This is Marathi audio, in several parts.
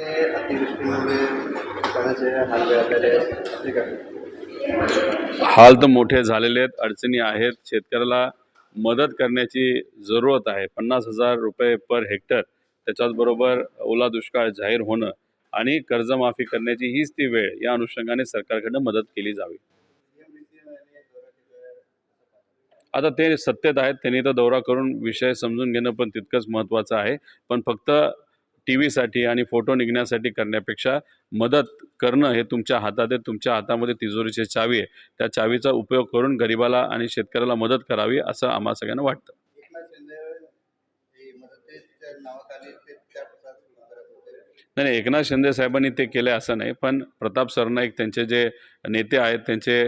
ते अतिवृष्टीमुळे कोणाचे हाल मिळालेले हाल तर मोठे झालेले आहेत अडचणी आहेत. शेतकऱ्याला मदत करण्याची जरूरत आहे. पन्नास हजार रुपये पर हेक्टर. त्याच्याचबरोबर ओला दुष्काळ जाहीर होणं आणि कर्जमाफी करण्याची हीच ती वेळ या अनुषंगाने सरकारकडनं मदत केली जावी. आता ते सत्तेत आहेत. त्यांनी तर दौरा करून विषय समजून घेणं पण तितकंच महत्त्वाचं आहे. पण फक्त टी व्हीसाठी आणि फोटो निघण्यासाठी करण्यापेक्षा मदत करणं हे तुमच्या हातात आहे. तुमच्या हातामध्ये तिजोरीची चावी आहे. त्या चावीचा उपयोग करून गरिबाला आणि शेतकऱ्याला मदत करावी असं आम्हाला सगळ्यांना वाटतं एकनाथ शिंदे हे मदतीच्या नावाखाली ते चार प्रसाद सुरू करत होते नाही एकनाथ शिंदे साहेबांनी ते केलं असं नाही पण प्रताप सरनाईक त्यांचे जे नेते आहेत त्यांचे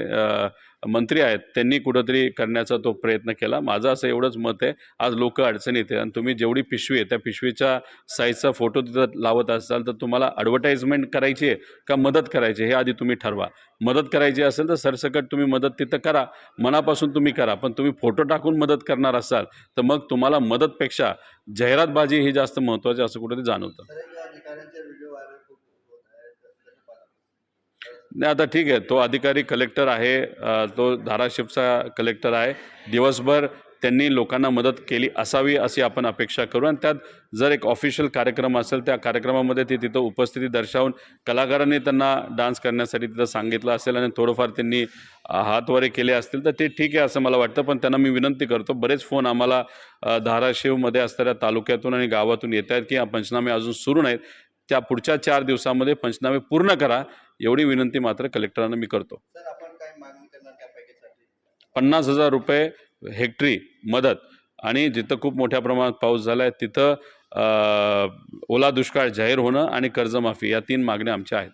मंत्री आहेत त्यांनी कुठंतरी करण्याचा तो प्रयत्न केला. माझं असं एवढंच मत आहे आज लोक अडचणीत आहे आणि तुम्ही जेवढी पिशवी आहे त्या पिशवीच्या साईजचा फोटो तिथं लावत असाल तर तुम्हाला ॲडव्हर्टाईजमेंट करायची आहे का मदत करायची आहे हे आधी तुम्ही ठरवा. मदत करायची असेल तर सरसकट तुम्ही मदत तिथं करा. मनापासून तुम्ही करा पण तुम्ही फोटो टाकून मदत करणार असाल तर मग तुम्हाला मदतपेक्षा जाहिरातबाजी ही जास्त महत्त्वाची असं कुठेतरी जाणवतं. अधिकाऱ्यांचे व्हिडिओ व्हायरल खूप होत आहेत नाही आता ठीक आहे. तो अधिकारी कलेक्टर आहे. तो धाराशिवचा कलेक्टर आहे. दिवसभर त्यांनी लोकांना मदत केली असावी अशी आपण अपेक्षा करू. आणि त्यात जर एक ऑफिशियल कार्यक्रम असेल त्या कार्यक्रमामध्ये ते तिथं उपस्थिती दर्शवून कलाकारांनी त्यांना डान्स करण्यासाठी तिथं सांगितलं असेल आणि थोडंफार त्यांनी हातवारे केले असतील तर ते ठीक आहे असं मला वाटतं. पण त्यांना मी विनंती करतो बरेच फोन आम्हाला धाराशिवमध्ये असणाऱ्या तालुक्यातून आणि गावातून येत आहेत की हा पंचनामे अजून सुरू नाहीत. त्या पुढच्या चार दिवसामध्ये पंचनामे पूर्ण करा एवढी विनंती मात्र कलेक्टरांना मी करतो. पन्नास हजार रुपये हेक्टरी मदत. आणि जिथं खूप मोठ्या प्रमाणात पाऊस झाला आहे तिथं ओला दुष्काळ जाहीर होणं आणि कर्जमाफी या तीन मागण्या आमच्या आहेत.